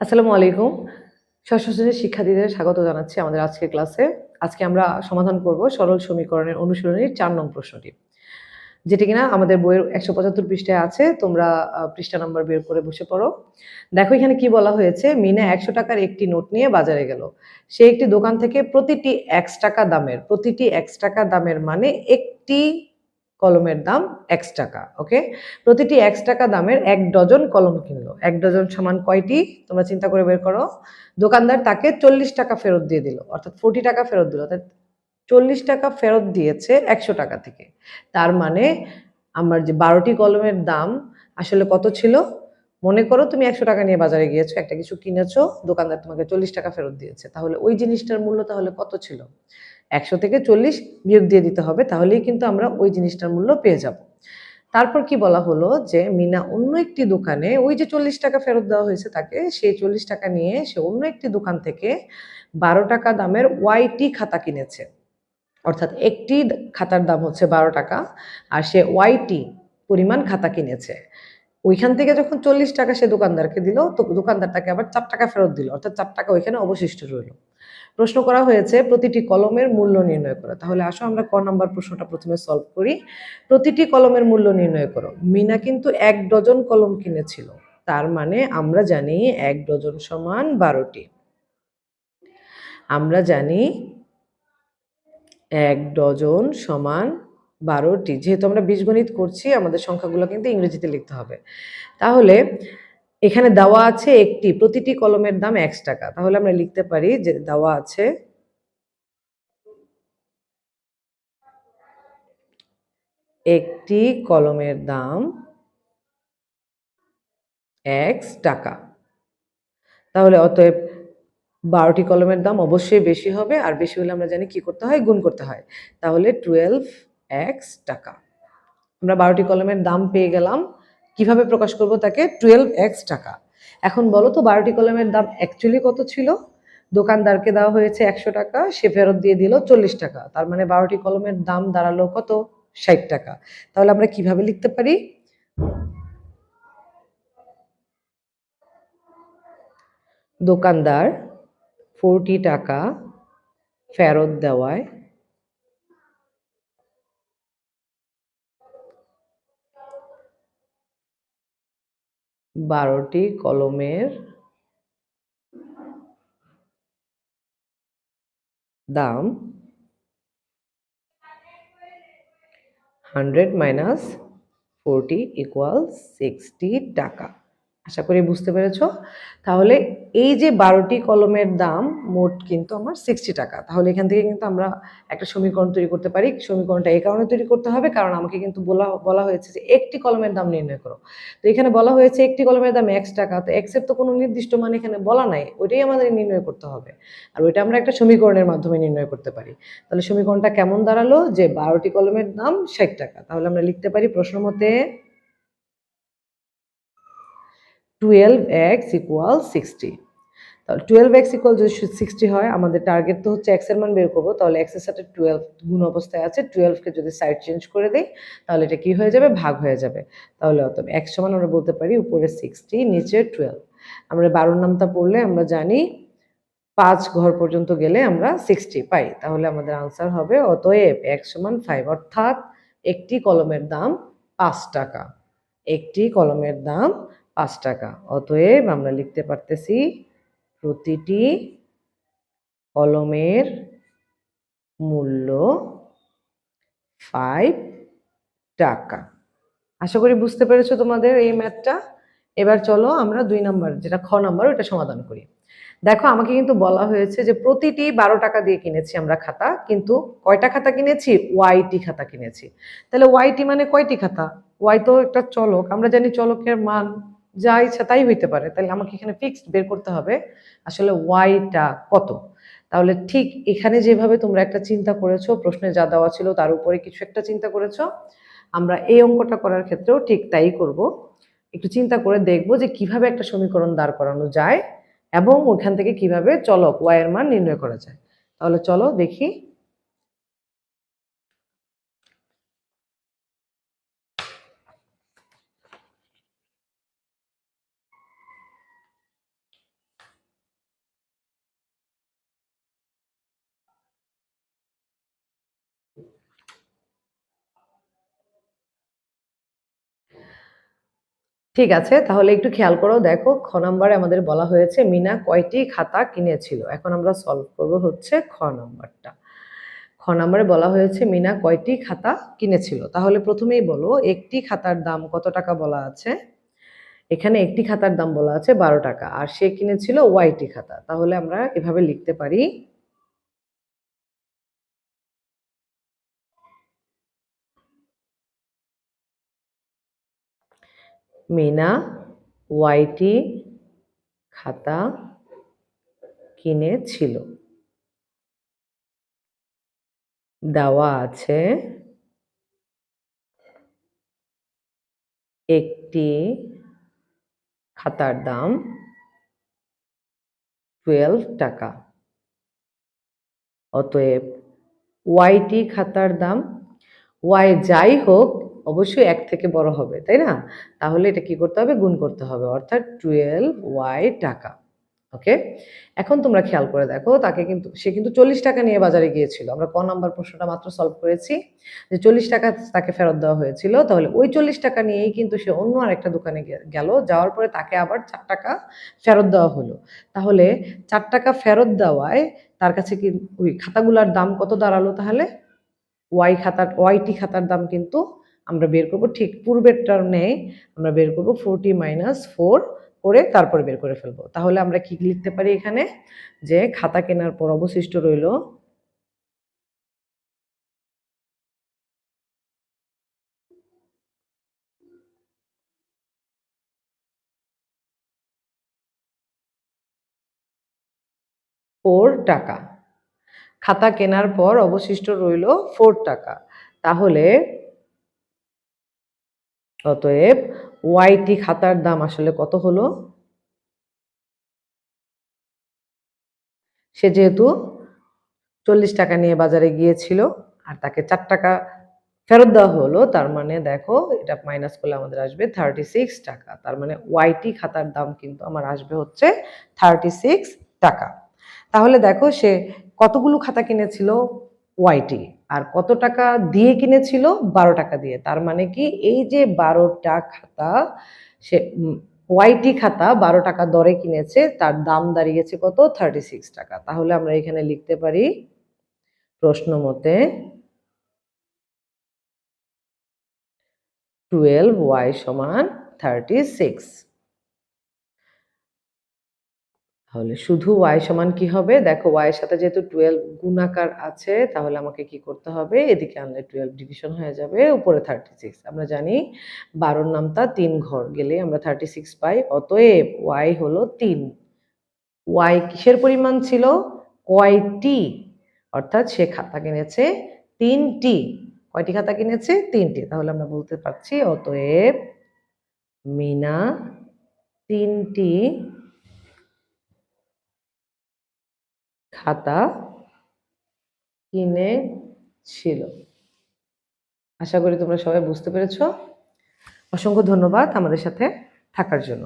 আসসালামু আলাইকুম। ষষ্ঠ শ্রেণির শিক্ষার্থীদের স্বাগত জানাচ্ছি আমাদের আজকের ক্লাসে। আজকে আমরা সমাধান করব সরল সমীকরণের অনুশীলনীর চার নং প্রশ্নটি। যেটি কিনা আমাদের বইয়ের একশো পঁচাত্তর পৃষ্ঠায় আছে, তোমরা পৃষ্ঠা নাম্বার বের করে বসে পড়ো। দেখো এখানে কি বলা হয়েছে, মিনা একশো টাকার একটি নোট নিয়ে বাজারে গেল। সে একটি দোকান থেকে প্রতিটি এক্স টাকা দামের, প্রতিটি এক্স টাকা দামের মানে একটি কলমের দাম এক্স টাকা ওকে প্রতিটি এক্স টাকা দামের এক ডজন কলম কিনলো। এক ডজন সমান কয়টি? তোমরা চিন্তা করে বের করো। দোকানদার তাকে চল্লিশ টাকা ফেরত দিয়ে দিল, অর্থাৎ ফোর্টি টাকা ফেরত দিল, অর্থাৎ চল্লিশ টাকা ফেরত দিয়েছে একশো টাকা থেকে। তার মানে আমার যে বারোটি কলমের দাম আসলে কত ছিল? মনে করো তুমি একশো টাকা নিয়ে বাজারে গিয়েছো, একটা কিছু কিনেছো, দোকানদার তোমাকে চল্লিশ টাকা ফেরত দিয়েছে। তাহলে ওই জিনিসটার মূল্য তাহলে কত ছিল? একশো থেকে চল্লিশ বিয়োগ দিয়ে দিতে হবে, তাহলেই কিন্তু আমরা ওই জিনিসটার মূল্য পেয়ে যাব। তারপর কি বলা হলো যে, মিনা অন্য একটি দোকানে ওই যে চল্লিশ টাকা ফেরত দেওয়া হয়েছে তাকে, সেই চল্লিশ টাকা নিয়ে সে অন্য একটি দোকান থেকে বারো টাকা দামের ওয়াইটি খাতা কিনেছে। অর্থাৎ একটি খাতার দাম হচ্ছে বারো টাকা, আর সে ওয়াইটি পরিমাণ খাতা কিনেছে। ওইখান থেকে যখন চল্লিশ টাকা সে দোকানদারকে দিল, তো দোকানদার তাকে আবার চার টাকা ফেরত দিল, অর্থাৎ চার টাকা ওইখানে অবশিষ্ট রইল। প্রশ্ন করা হয়েছে, প্রতিটি কলমের মূল্য নির্ণয় করো। তাহলে আসো, আমরা ক নাম্বার প্রশ্নটা প্রথমে সলভ করি। প্রতিটি কলমের মূল্য নির্ণয় করো। মিনা কিন্তু এক ডজন কলম কিনেছিল। তার মানে আমরা জানি এক ডজন সমান বারোটি। আমরা জানি এক ডজন সমান বারোটি। যেহেতু আমরা বীজগণিত করছি, আমাদের সংখ্যাগুলো কিন্তু ইংরেজিতে লিখতে হবে। তাহলে এখানে দেওয়া আছে একটি, প্রতিটি কলমের দাম একশ টাকা। তাহলে আমরা লিখতে পারি যে দেওয়া আছে একটি কলমের দাম এক্স টাকা। তাহলে অতএব বারোটি কলমের দাম অবশ্যই বেশি হবে, আর বেশি হলে আমরা জানি কি করতে হয়, গুণ করতে হয়। তাহলে টুয়েলভ এক্স টাকা। আমরা বারোটি কলমের দাম পেয়ে গেলাম। কীভাবে প্রকাশ করব তাকে? টুয়েলভ এক্স টাকা। এখন বলো তো, বারোটি কলমের দাম অ্যাকচুয়ালি কত ছিল? দোকানদারকে দেওয়া হয়েছে একশো টাকা, সে ফেরত দিয়ে দিল চল্লিশ টাকা। তার মানে বারোটি কলমের দাম দাঁড়াল কত? ষাট টাকা। তাহলে আমরা কীভাবে লিখতে পারি? দোকানদার, ফোরটি টাকা ফেরত দেওয়ায় বারোটি কলমের দাম hundred minus forty equal sixty টাকা। আশা করি বুঝতে পেরেছ? তাহলে এই যে বারোটি কলমের দাম, মোট কিন্তু আমার সিক্সটি টাকা। তাহলে এখান থেকে কিন্তু আমরা একটা সমীকরণ তৈরি করতে পারি। সমীকরণটা এই কারণে তৈরি করতে হবে, কারণ আমাকে কিন্তু বলা বলা হয়েছে যে একটি কলমের দাম নির্ণয় করো। তো এখানে বলা হয়েছে একটি কলমের দাম এক্স টাকা, তো এক্সের তো কোনো নির্দিষ্ট মান এখানে বলা নাই, ওইটাই আমাদের নির্ণয় করতে হবে। আর ওইটা আমরা একটা সমীকরণের মাধ্যমে নির্ণয় করতে পারি। তাহলে সমীকরণটা কেমন দাঁড়াল? যে বারোটি কলমের দাম ষাট টাকা। তাহলে আমরা লিখতে পারি প্রশ্ন মতে টুয়েলভ এক্স ইকুয়াল সিক্সটি তাহলে টুয়েলভ এক্স ইকুয়াল যদি সিক্সটি হয়, আমাদের টার্গেট তো হচ্ছে এক্সের মান বের করব, তাহলে এক্সের সাথে টুয়েলভ গুণ অবস্থায় আছে টুয়েলভকে যদি সাইড চেঞ্জ করে দিই, তাহলে এটা কি হয়ে যাবে? ভাগ হয়ে যাবে। তাহলে অতএব এক সমান আমরা বলতে পারি উপরে সিক্সটি নিচে টুয়েলভ আমরা বারোর নামটা পড়লে আমরা জানি পাঁচ ঘর পর্যন্ত গেলে আমরা সিক্সটি পাই। তাহলে আমাদের আনসার হবে অতএব এক সমান ফাইভ অর্থাৎ একটি কলমের দাম পাঁচ টাকা। একটি কলমের দাম পাঁচ টাকা। অতএব আমরা লিখতে পারতেছি প্রতিটি কলমের মূল্য ফাইভ টাকা। আশা করি বুঝতে পেরেছ তোমাদের এই ম্যাথটা? এবার চলো আমরা দুই নাম্বার, যেটা খ নাম্বার ওটা সমাধান করি। দেখো, আমাকে কিন্তু বলা হয়েছে যে প্রতিটি বারো টাকা দিয়ে কিনেছি আমরা খাতা, কিন্তু কয়টা খাতা কিনেছি? ওয়াইটি খাতা কিনেছি। তাহলে ওয়াইটি মানে কয়টি খাতা? ওয়াই তো একটা চলক। আমরা জানি চলকের মান যা ইচ্ছা তাই হইতে পারে। তাহলে আমাকে এখানে ফিক্সড বের করতে হবে। আসলে ওয়াইটা কত? তাহলে ঠিক এখানে যেভাবে তোমরা একটা চিন্তা করেছ, প্রশ্নে যা দেওয়া ছিল তার উপরে কিছু একটা চিন্তা করেছ, আমরা এই অঙ্কটা করার ক্ষেত্রেও ঠিক তাই করব। একটু চিন্তা করে দেখব যে কীভাবে একটা সমীকরণ দাঁড় করানো যায় এবং ওখান থেকে কীভাবে চলক ওয়াই এর মান নির্ণয় করা যায়। তাহলে চলো দেখি ঠিক আছে, তাহলে একটু খেয়াল করো। দেখো, খ নাম্বারে আমাদের বলা হয়েছে, মিনা কয়টি খাতা কিনেছিল? এখন আমরা সলভ করব হচ্ছে খ নাম্বারটা। খ নাম্বারে বলা হয়েছে, মিনা কয়টি খাতা কিনেছিল? তাহলে প্রথমেই বলো, একটি খাতার দাম কত টাকা বলা আছে? এখানে একটি খাতার দাম বলা আছে বারো টাকা, আর সে কিনেছিল ওয়াইটি খাতা। তাহলে আমরা এভাবে লিখতে পারি। মিনা ওয়াইটি খাতা কিনেছিল। দেওয়া আছে একটি খাতার দাম টুয়েলভ টাকা। অতএব ওয়াইটি খাতার দাম, ওয়াই যাই হোক অবশ্যই এক থেকে বড় হবে, তাই না? তাহলে এটা কি করতে হবে? গুণ করতে হবে, অর্থাৎ টুয়েলভ ওয়াই টাকা ওকে এখন তোমরা খেয়াল করে দেখো, তাকে কিন্তু, সে কিন্তু চল্লিশ টাকা নিয়ে বাজারে গিয়েছিল। আমরা ক নাম্বার প্রশ্নটা মাত্র সলভ করেছি, যে চল্লিশ টাকা তাকে ফেরত দেওয়া হয়েছিল, তাহলে ওই চল্লিশ টাকা নিয়েই কিন্তু সে অন্য আরেকটা দোকানে গেল, যাওয়ার পরে তাকে আবার চার টাকা ফেরত দেওয়া হলো। তাহলে চার টাকা ফেরত দেওয়ায় তার কাছে কি ওই খাতাগুলোর দাম কত দাঁড়াল তাহলে? ওয়াই খাতার ওয়াইটি খাতার দাম কিন্তু আমরা বের করব, ঠিক পূর্বেরটার নেই, আমরা বের করব ফোরটি মাইনাস ফোর করে তারপরে বের করে ফেলব। তাহলে আমরা কি লিখতে পারি এখানে? যে খাতা কেনার পর অবশিষ্ট রইল ফোর টাকা। খাতা কেনার পর অবশিষ্ট রইল ফোর টাকা। তাহলে অতএব ওয়াইটি খাতার দাম আসলে কত হলো? সে যেহেতু চল্লিশ টাকা নিয়ে বাজারে গিয়েছিল আর তাকে চার টাকা ফেরত দেওয়া হলো, তার মানে দেখো এটা মাইনাস করলে আমাদের আসবে থার্টি সিক্স টাকা। তার মানে ওয়াইটি খাতার দাম কিন্তু আমার আসবে হচ্ছে থার্টি সিক্স টাকা। তাহলে দেখো সে কতগুলো খাতা কিনেছিল? ওয়াইটি আর কত টাকা দিয়ে কিনেছিল? বারো টাকা দিয়ে। তার মানে কি এই যে বারোটা খাতা, সে ওয়াইটি খাতা বারো টাকা দরে কিনেছে, তার দাম দাঁড়িয়েছে কত? থার্টি সিক্স টাকা। তাহলে আমরা এখানে লিখতে পারি প্রশ্ন মতে টুয়েলভ ওয়াই সমান থার্টি সিক্স তাহলে শুধু ওয়াই সমান কি হবে? দেখো ওয়াই এর সাথে যেহেতু টুয়েলভ গুণাকার আছে, তাহলে আমাকে কি করতে হবে? এদিকে আনলে টুয়েলভ ডিভিশন হয়ে যাবে, উপরে থার্টি সিক্স আমরা জানি বারোর নামটা তিন ঘর গেলে আমরা থার্টি সিক্স পাই। অতএব ওয়াই হলো তিন। ওয়াই কিসের পরিমাণ ছিল? কয়টি? অর্থাৎ সে খাতা কিনেছে তিনটি। কয়টি খাতা কিনেছে? তিনটি। তাহলে আমরা বলতে পারছি, অতএব মিনা তিনটি খাতা কিনেছিল। আশা করি তোমরা সবাই বুঝতে পেরেছ। অসংখ্য ধন্যবাদ আমাদের সাথে থাকার জন্য।